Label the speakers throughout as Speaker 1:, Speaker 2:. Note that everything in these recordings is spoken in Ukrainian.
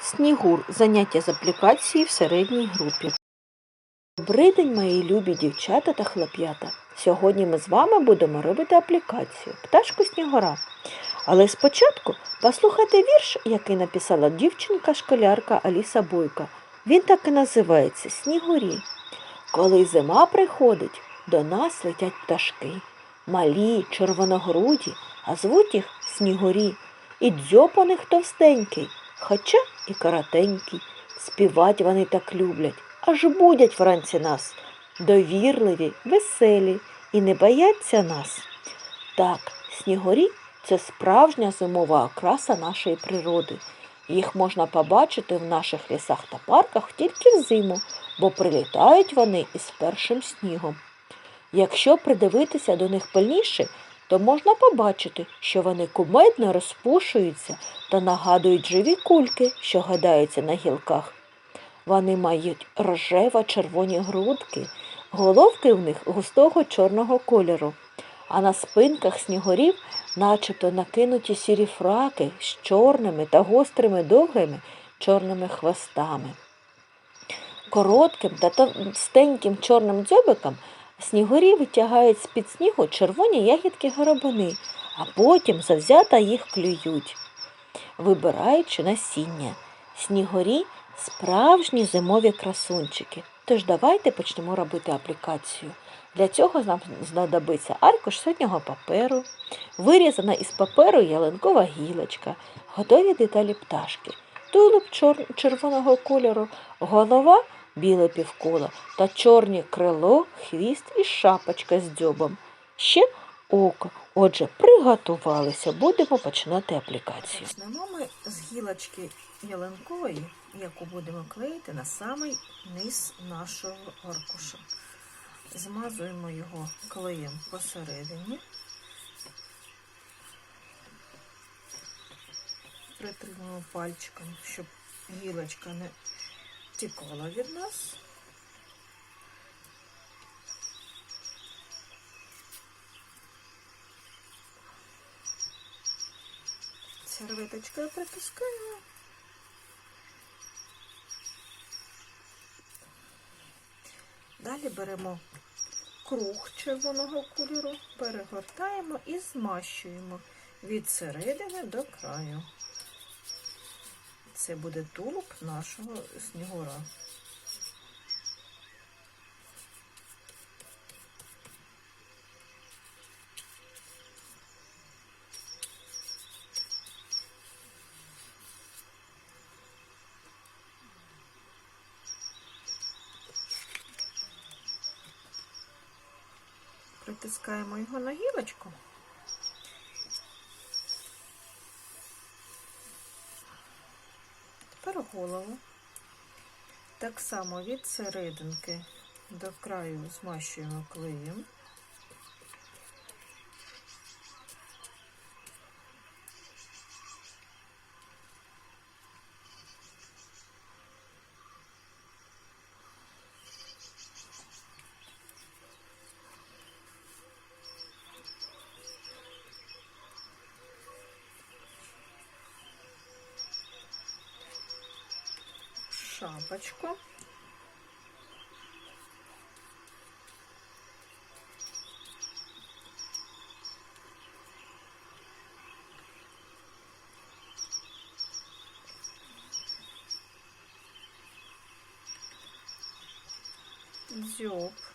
Speaker 1: Снігур. Заняття з аплікації в середній групі. Добрий день, мої любі дівчата та хлоп'ята. Сьогодні ми з вами будемо робити аплікацію Пташку Снігура. Але спочатку послухайте вірш, який написала дівчинка-школярка Аліса Бойка. Він так і називається Снігурі. Коли зима приходить, до нас летять пташки. Малі, червоногруді, а звуть їх снігурі. І дзьоб у товстенький, хоча і коротенький. Співать вони так люблять, аж будять вранці нас. Довірливі, веселі і не бояться нас. Так, снігурі це справжня зимова окраса нашої природи. Їх можна побачити в наших лісах та парках тільки взиму, бо прилітають вони із першим снігом. Якщо придивитися до них пильніше, то можна побачити, що вони кумедно розпушуються та нагадують живі кульки, що гадаються на гілках. Вони мають рожево-червоні грудки, головки в них густого чорного кольору, а на спинках снігурів начебто накинуті сірі фраки з чорними та гострими довгими чорними хвостами. Коротким та товстеньким чорним дзьобиком снігурі витягають з-під снігу червоні ягідки горобини, а потім завзято їх клюють, вибираючи насіння. Снігурі справжні зимові красунчики. Тож давайте почнемо робити аплікацію. Для цього нам знадобиться аркуш синього паперу, вирізана із паперу ялинкова гілочка, готові деталі пташки, тулуб червоного кольору, голова біле півколо та чорні крило, хвіст і шапочка з дзьобом. Ще око. Отже, приготувалися, будемо починати аплікацію.
Speaker 2: Почнемо ми з гілочки ялинкової, яку будемо клеїти на самий низ нашого аркуша. Змазуємо його клеєм посередині. Притримуємо пальчиком, щоб гілочка не тікала від нас. Серветочкою притискаємо. Далі беремо круг червоного кольору, перегортаємо і змащуємо від середини до краю. Це буде тулуб нашого снігура. Притискаємо його на гілочку. Тепер голову. Так само від серединки до краю змащуємо клеєм. Шапочку. Дзьоб.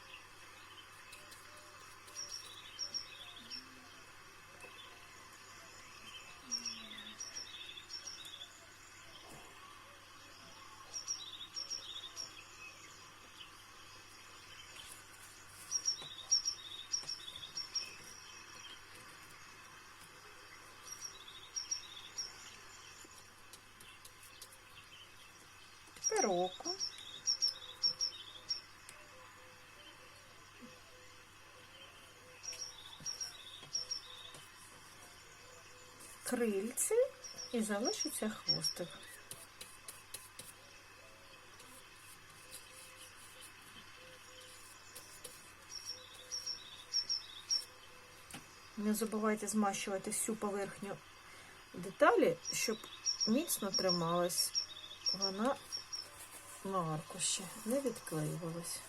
Speaker 2: Око. Крильці і залишиться хвостик. Не забувайте змащувати всю поверхню деталі, щоб міцно трималась вона на аркуші не відклеювалась.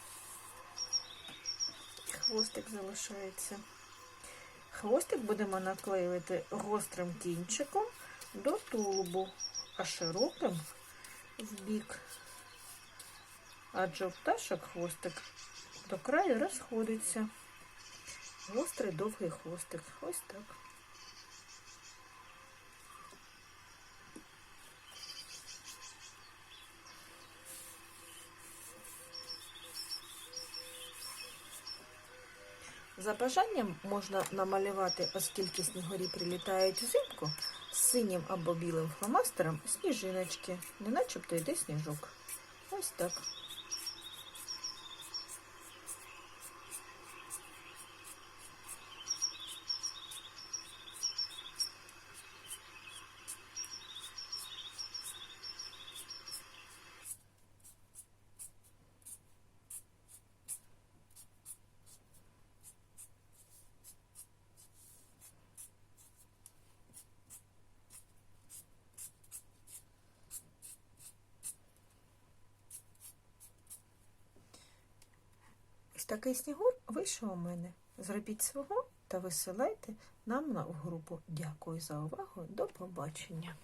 Speaker 2: Хвостик залишається. Хвостик будемо наклеювати гострим кінчиком до тулубу, а широким в бік. Адже у пташок хвостик до краю розходиться. Гострий довгий хвостик. Ось так. За бажанням можна намалювати, оскільки снігорі прилітають взимку, з синім або білим фломастером сніжиночки, не начебто йде сніжок. Ось так. Ось такий снігур вийшов у мене. Зробіть свого та висилайте нам на групу. Дякую за увагу. До побачення.